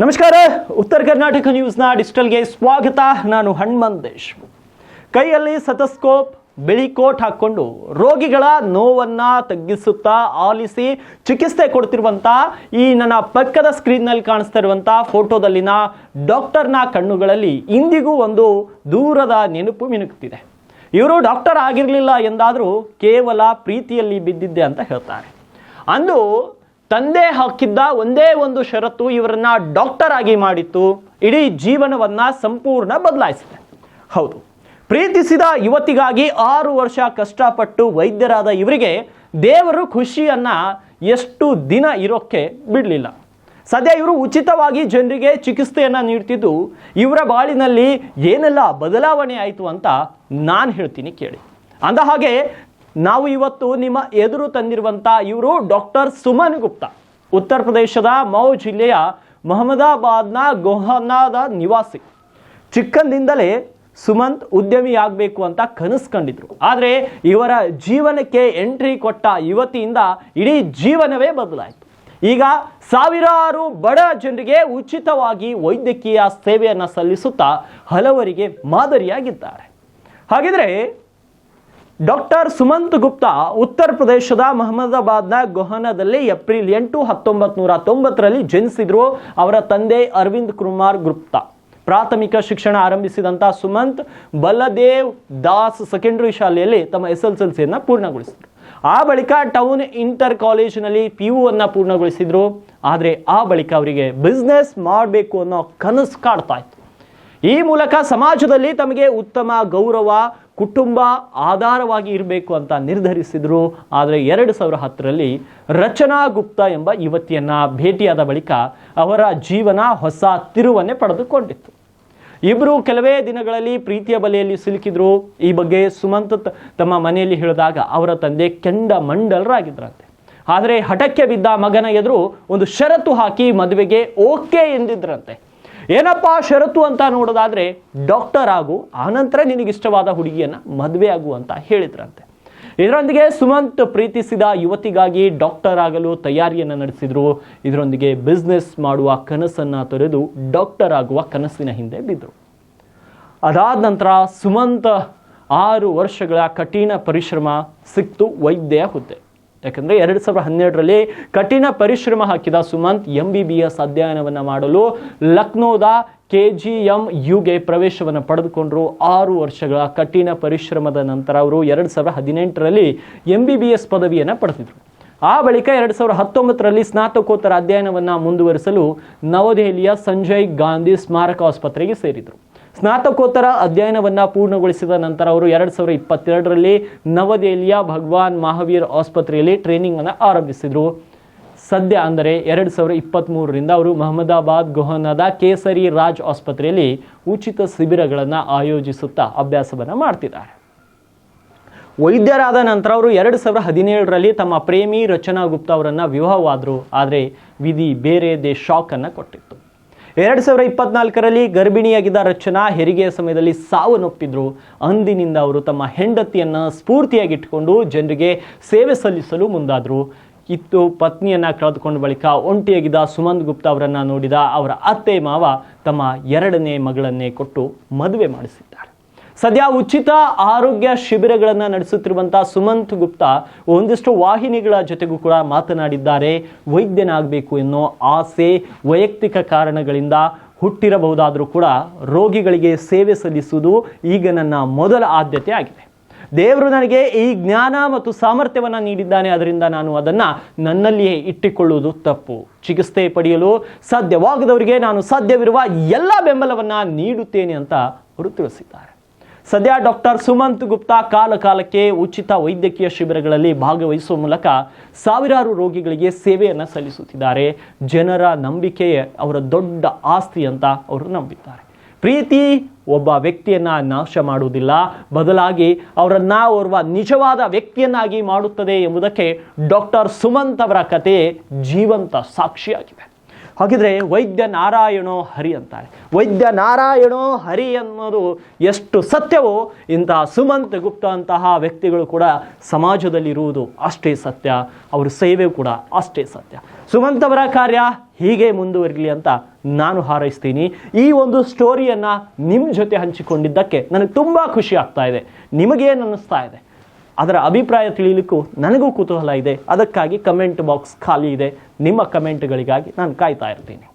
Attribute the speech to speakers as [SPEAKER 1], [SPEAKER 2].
[SPEAKER 1] ನಮಸ್ಕಾರ. ಉತ್ತರ ಕರ್ನಾಟಕ ನ್ಯೂಸ್ನ ಡಿಜಿಟಲ್ಗೆ ಸ್ವಾಗತ. ನಾನು ಹಣ್ಮನ್ ದೇಶ್ಮುಖ್. ಕೈಯಲ್ಲಿ ಸತಸ್ಕೋಪ್, ಬಿಳಿ ಕೋಟ್ ಹಾಕ್ಕೊಂಡು ರೋಗಿಗಳ ನೋವನ್ನ ತಗ್ಗಿಸುತ್ತಾ ಆಲಿಸಿ ಚಿಕಿತ್ಸೆ ಕೊಡ್ತಿರುವಂಥ ಈ ನನ್ನ ಪಕ್ಕದ ಸ್ಕ್ರೀನ್ನಲ್ಲಿ ಕಾಣಿಸ್ತಾ ಇರುವಂಥ ಫೋಟೋದಲ್ಲಿನ ಡಾಕ್ಟರ್ನ ಕಣ್ಣುಗಳಲ್ಲಿ ಇಂದಿಗೂ ಒಂದು ದೂರದ ನೆನಪು ಮಿನುಕ್ತಿದೆ ಇವರು ಡಾಕ್ಟರ್ ಆಗಿರಲಿಲ್ಲ ಎಂದಾದರೂ ಕೇವಲ ಪ್ರೀತಿಯಲ್ಲಿ ಬಿದ್ದಿದ್ದೆ ಅಂತ ಹೇಳ್ತಾರೆ. ಅಂದು ತಂದೆ ಹಾಕಿದ್ದ ಒಂದೇ ಒಂದು ಷರತ್ತು ಇವರನ್ನ ಡಾಕ್ಟರ್ ಆಗಿ ಮಾಡಿತ್ತು. ಇಡೀ ಜೀವನವನ್ನ ಸಂಪೂರ್ಣ ಬದಲಾಯಿಸಿದೆ. ಹೌದು. ಪ್ರೀತಿಸಿದ ಯುವತಿಗಾಗಿ ಆರು ವರ್ಷ ಕಷ್ಟಪಟ್ಟು ವೈದ್ಯರಾದ ಇವರಿಗೆ ದೇವರು ಖುಷಿಯನ್ನ ಎಷ್ಟು ದಿನ ಇರೋಕ್ಕೆ ಬಿಡಲಿಲ್ಲ. ಸದ್ಯ ಇವರು ಉಚಿತವಾಗಿ ಜನರಿಗೆ ಚಿಕಿತ್ಸೆಯನ್ನ ನೀಡ್ತಿದ್ದು, ಇವರ ಬಾಳಿನಲ್ಲಿ ಏನೆಲ್ಲ ಬದಲಾವಣೆ ಆಯಿತು ಅಂತ ನಾನು ಹೇಳ್ತೀನಿ ಕೇಳಿ. ಅಂದ ಹಾಗೆ ನಾವು ಇವತ್ತು ನಿಮ್ಮ ಎದುರು ತಂದಿರುವಂತ ಇವರು ಡಾಕ್ಟರ್ ಸುಮನ್ ಗುಪ್ತಾ. ಉತ್ತರ ಪ್ರದೇಶದ ಮೌ ಜಿಲ್ಲೆಯ ಮೊಹಮ್ಮದಾಬಾದ್ನ ಗೋಹನಾದ ನಿವಾಸಿ. ಚಿಕ್ಕಂದಿಂದಲೇ ಸುಮಂತ್ ಉದ್ಯಮಿ ಆಗಬೇಕು ಅಂತ ಕನಸು ಕಂಡಿದ್ರು ಆದರೆ ಇವರ ಜೀವನಕ್ಕೆ ಎಂಟ್ರಿ ಕೊಟ್ಟ ಯುವತಿಯಿಂದ ಇಡೀ ಜೀವನವೇ ಬದಲಾಯಿತು. ಈಗ ಸಾವಿರಾರು ಬಡ ಜನರಿಗೆ ಉಚಿತವಾಗಿ ವೈದ್ಯಕೀಯ ಸೇವೆಯನ್ನು ಸಲ್ಲಿಸುತ್ತಾ ಹಲವರಿಗೆ ಮಾದರಿಯಾಗಿದ್ದಾರೆ. ಹಾಗಿದ್ರೆ ಡಾಕ್ಟರ್ ಸುಮಂತ್ ಗುಪ್ತಾ ಉತ್ತರ ಪ್ರದೇಶದ ಮಹಮ್ಮದಾಬಾದ್ನ ಗೊಹನದಲ್ಲಿ ಏಪ್ರಿಲ್ ಎಂಟು ಹತ್ತೊಂಬತ್ತು ನೂರ ತೊಂಬತ್ತರಲ್ಲಿ ಜನಿಸಿದ್ರು ಅವರ ತಂದೆ ಅರವಿಂದ್ ಕುಮಾರ್ ಗುಪ್ತಾ. ಪ್ರಾಥಮಿಕ ಶಿಕ್ಷಣ ಆರಂಭಿಸಿದಂಥ ಸುಮಂತ್ ಬಲದೇವ್ ದಾಸ್ ಸೆಕೆಂಡರಿ ಶಾಲೆಯಲ್ಲಿ ತಮ್ಮ ಎಸ್ ಎಲ್ ಎಲ್ ಸಿಯನ್ನು ಪೂರ್ಣಗೊಳಿಸಿದರು. ಆ ಬಳಿಕ ಟೌನ್ ಇಂಟರ್ ಕಾಲೇಜಿನಲ್ಲಿ ಪಿ ಯು ಅನ್ನ ಪೂರ್ಣಗೊಳಿಸಿದ್ರು. ಆದರೆ ಆ ಬಳಿಕ ಅವರಿಗೆ ಬಿಸ್ನೆಸ್ ಮಾಡಬೇಕು ಅನ್ನೋ ಕನಸು ಕಾಡ್ತಾ ಇತ್ತು. ಈ ಮೂಲಕ ಸಮಾಜದಲ್ಲಿ ತಮಗೆ ಉತ್ತಮ ಗೌರವ ಕುಟುಂಬ ಆಧಾರವಾಗಿ ಇರಬೇಕು ಅಂತ ನಿರ್ಧರಿಸಿದ್ರು, ಆದರೆ ಎರಡು ಸಾವಿರ ಹತ್ತರಲ್ಲಿ ರಚನಾ ಗುಪ್ತಾ ಎಂಬ ಯುವತಿಯನ್ನು ಭೇಟಿಯಾದ ಬಳಿಕ ಅವರ ಜೀವನ ಹೊಸ ತಿರುವನ್ನೇ ಪಡೆದುಕೊಂಡಿತ್ತು. ಇಬ್ಬರು ಕೆಲವೇ ದಿನಗಳಲ್ಲಿ ಪ್ರೀತಿಯ ಬಲೆಯಲ್ಲಿ ಸಿಲುಕಿದ್ರು. ಈ ಬಗ್ಗೆ ಸುಮಂತ್ ತಮ್ಮ ಮನೆಯಲ್ಲಿ ಹೇಳಿದಾಗ ಅವರ ತಂದೆ ಕೆಂಡ ಮಂಡಲರಾಗಿದ್ರಂತೆ ಆದರೆ ಹಠಕ್ಕೆ ಬಿದ್ದ ಮಗನ ಎದುರು ಒಂದು ಷರತ್ತು ಹಾಕಿ ಮದುವೆಗೆ ಓಕೆ ಎಂದಿದ್ರಂತೆ. ಏನಪ್ಪ ಷರತ್ತು ಅಂತ ನೋಡೋದಾದ್ರೆ ಡಾಕ್ಟರ್ ಆಗು ಆನಂತರ ನಿನಗಿಷ್ಟವಾದ ಹುಡುಗಿಯನ್ನ ಮದುವೆ ಆಗು ಅಂತ ಹೇಳಿದ್ರಂತೆ. ಇದರೊಂದಿಗೆ ಸುಮಂತ್ ಪ್ರೀತಿಸಿದ ಯುವತಿಗಾಗಿ ಡಾಕ್ಟರ್ ಆಗಲು ತಯಾರಿಯನ್ನು ನಡೆಸಿದ್ರು. ಇದರೊಂದಿಗೆ ಬಿಸ್ನೆಸ್ ಮಾಡುವ ಕನಸನ್ನು ತೊರೆದು ಡಾಕ್ಟರ್ ಆಗುವ ಕನಸಿನ ಹಿಂದೆ ಬಿದ್ದರು ಅದಾದ ನಂತರ ಸುಮಂತ್ ಆರು ವರ್ಷಗಳ ಕಠಿಣ ಪರಿಶ್ರಮ, ಸಿಕ್ತು ವೈದ್ಯ ಹುದ್ದೆ. ಯಾಕಂದರೆ ಎರಡು ಸಾವಿರದ ಹನ್ನೆರಡರಲ್ಲಿ ಕಠಿಣ ಪರಿಶ್ರಮ ಹಾಕಿದ Sumanth M B B S ಅಧ್ಯಯನವನ್ನು ಮಾಡಲು ಲಕ್ನೋದ ಕೆ ಜಿ ಎಂ ಯುಗೆ ಪ್ರವೇಶವನ್ನು ಪಡೆದುಕೊಂಡರು. ಆರು ವರ್ಷಗಳ ಕಠಿಣ ಪರಿಶ್ರಮದ ನಂತರ ಅವರು ಎರಡು ಸಾವಿರದ ಹದಿನೆಂಟರಲ್ಲಿ ಎಂ ಬಿ ಬಿ ಎಸ್ ಪದವಿಯನ್ನು ಪಡೆದಿದ್ರು. ಆ ಬಳಿಕ ಎರಡು ಸಾವಿರದ ಹತ್ತೊಂಬತ್ತರಲ್ಲಿ ಸ್ನಾತಕೋತ್ತರ ಅಧ್ಯಯನವನ್ನು ಮುಂದುವರಿಸಲು ನವದೆಹಲಿಯ ಸಂಜಯ್ ಗಾಂಧಿ ಸ್ಮಾರಕ ಆಸ್ಪತ್ರೆಗೆ ಸೇರಿದರು. ಸ್ನಾತಕೋತ್ತರ ಅಧ್ಯಯನವನ್ನು ಪೂರ್ಣಗೊಳಿಸಿದ ನಂತರ ಅವರು ಎರಡು ಸಾವಿರದ ಇಪ್ಪತ್ತೆರಡರಲ್ಲಿ ನವದೆಹಲಿಯ ಭಗವಾನ್ ಮಹಾವೀರ್ ಆಸ್ಪತ್ರೆಯಲ್ಲಿ ಟ್ರೈನಿಂಗನ್ನು ಆರಂಭಿಸಿದರು. ಸದ್ಯ ಅಂದರೆ ಎರಡು ಸಾವಿರದ ಇಪ್ಪತ್ತ್ಮೂರರಿಂದ ಅವರು ಮಹಮ್ಮದಾಬಾದ್ ಗೊಹನದ ಕೇಸರಿ ರಾಜ್ ಆಸ್ಪತ್ರೆಯಲ್ಲಿ ಉಚಿತ ಶಿಬಿರಗಳನ್ನು ಆಯೋಜಿಸುತ್ತಾ ಅಭ್ಯಾಸವನ್ನು ಮಾಡ್ತಿದ್ದಾರೆ. ವೈದ್ಯರಾದ ನಂತರ ಅವರು ಎರಡು ಸಾವಿರದ ಹದಿನೇಳರಲ್ಲಿ ತಮ್ಮ ಪ್ರೇಮಿ ರಚನಾ ಗುಪ್ತಾ ಅವರನ್ನು ವಿವಾಹವಾದರು. ಆದರೆ ವಿಧಿ ಬೇರೆದೇ ಶಾಕನ್ನು ಕೊಟ್ಟಿತ್ತು. ಎರಡು ಸಾವಿರ ಇಪ್ಪತ್ನಾಲ್ಕರಲ್ಲಿ ಗರ್ಭಿಣಿಯಾಗಿದ್ದ ರಚನಾ ಹೆರಿಗೆಯ ಸಮಯದಲ್ಲಿ ಸಾವನ್ನಪ್ಪಿದ್ರು ಅಂದಿನಿಂದ ಅವರು ತಮ್ಮ ಹೆಂಡತಿಯನ್ನು ಸ್ಫೂರ್ತಿಯಾಗಿಟ್ಟುಕೊಂಡು ಜನರಿಗೆ ಸೇವೆ ಸಲ್ಲಿಸಲು ಮುಂದಾದರು. ಇತ್ತು ಪತ್ನಿಯನ್ನು ಕಳೆದುಕೊಂಡ ಬಳಿಕ ಒಂಟಿಯಾಗಿದ್ದ ಸುಮಂತ್ ಗುಪ್ತಾ ಅವರನ್ನು ನೋಡಿದ ಅವರ ಅತ್ತೆ ಮಾವ ತಮ್ಮ ಎರಡನೇ ಮಗಳನ್ನೇ ಕೊಟ್ಟು ಮದುವೆ ಮಾಡಿಸಿದ್ದಾರೆ. ಸದ್ಯ ಉಚಿತ ಆರೋಗ್ಯ ಶಿಬಿರಗಳನ್ನು ನಡೆಸುತ್ತಿರುವಂತಹ ಸುಮಂತ್ ಗುಪ್ತಾ ಒಂದಿಷ್ಟು ವಾಹಿನಿಗಳ ಜೊತೆಗೂ ಕೂಡ ಮಾತನಾಡಿದ್ದಾರೆ. ವೈದ್ಯನಾಗಬೇಕು ಎನ್ನುವ ಆಸೆ, ವೈಯಕ್ತಿಕ ಕಾರಣಗಳಿಂದ ಹುಟ್ಟಿರಬಹುದಾದರೂ ಕೂಡ ರೋಗಿಗಳಿಗೆ ಸೇವೆ ಸಲ್ಲಿಸುವುದು ಈಗ ನನ್ನ ಮೊದಲ ಆದ್ಯತೆ ಆಗಿದೆ. ದೇವರು ನನಗೆ ಈ ಜ್ಞಾನ ಮತ್ತು ಸಾಮರ್ಥ್ಯವನ್ನು ನೀಡಿದ್ದಾನೆ, ಅದರಿಂದ ನಾನು ಅದನ್ನು ನನ್ನಲ್ಲಿಯೇ ಇಟ್ಟುಕೊಳ್ಳುವುದು ತಪ್ಪು. ಚಿಕಿತ್ಸೆ ಪಡೆಯಲು ಸಾಧ್ಯವಾಗದವರಿಗೆ ನಾನು ಸಾಧ್ಯವಿರುವ ಎಲ್ಲ ಬೆಂಬಲವನ್ನು ನೀಡುತ್ತೇನೆ ಅಂತ ಅವರು ತಿಳಿಸಿದ್ದಾರೆ. ಸದ್ಯ ಡಾಕ್ಟರ್ ಸುಮಂತ್ ಗುಪ್ತಾ ಕಾಲ ಕಾಲಕ್ಕೆ ಉಚಿತ ವೈದ್ಯಕೀಯ ಶಿಬಿರಗಳಲ್ಲಿ ಭಾಗವಹಿಸುವ ಮೂಲಕ ಸಾವಿರಾರು ರೋಗಿಗಳಿಗೆ ಸೇವೆಯನ್ನು ಸಲ್ಲಿಸುತ್ತಿದ್ದಾರೆ. ಜನರ ನಂಬಿಕೆಯೇ ಅವರ ದೊಡ್ಡ ಆಸ್ತಿ ಅಂತ ಅವರು ನಂಬಿದ್ದಾರೆ. ಪ್ರೀತಿ ಒಬ್ಬ ವ್ಯಕ್ತಿಯನ್ನ ನಾಶ ಮಾಡುವುದಿಲ್ಲ. ಬದಲಾಗಿ ಅವರನ್ನ ಓರ್ವ ನಿಜವಾದ ವ್ಯಕ್ತಿಯನ್ನಾಗಿ ಮಾಡುತ್ತದೆ ಎಂಬುದಕ್ಕೆ ಡಾಕ್ಟರ್ ಸುಮಂತ್ ಅವರ ಕತೆ ಜೀವಂತ ಸಾಕ್ಷಿಯಾಗಿದೆ. ಹಾಗಿದ್ರೆ ವೈದ್ಯ ನಾರಾಯಣೋ ಹರಿ ಅಂತಾರೆ. ವೈದ್ಯ ನಾರಾಯಣೋ ಹರಿ ಅನ್ನೋದು ಎಷ್ಟು ಸತ್ಯವೋ ಇಂತಹ ಸುಮಂತ್ ಗುಪ್ತ ಅಂತಹ ವ್ಯಕ್ತಿಗಳು ಕೂಡ ಸಮಾಜದಲ್ಲಿರುವುದು ಅಷ್ಟೇ ಸತ್ಯ, ಅವರ ಸೇವೆ ಕೂಡ ಅಷ್ಟೇ ಸತ್ಯ. ಸುಮಂತ್ ಅವರ ಕಾರ್ಯ ಹೀಗೆ ಮುಂದುವರಿಲಿ ಅಂತ ನಾನು ಹಾರೈಸ್ತೀನಿ. ಈ ಒಂದು ಸ್ಟೋರಿಯನ್ನು ನಿಮ್ಮ ಜೊತೆ ಹಂಚಿಕೊಂಡಿದ್ದಕ್ಕೆ ನನಗೆ ತುಂಬ ಖುಷಿ ಆಗ್ತಾ ಇದೆ. ನಿಮಗೇನು ಅನ್ನಿಸ್ತಾ ಇದೆ? ಅದರ ಅಭಿಪ್ರಾಯ ತಿಳಿಯಲಿಕ್ಕೂ ನನಗೂ ಕುತೂಹಲ ಇದೆ. ಅದಕ್ಕಾಗಿ ಕಮೆಂಟ್ ಬಾಕ್ಸ್ ಖಾಲಿ ಇದೆ. ನಿಮ್ಮ ಕಮೆಂಟ್ಗಳಿಗಾಗಿ ನಾನು ಕಾಯ್ತಾ ಇರ್ತೀನಿ.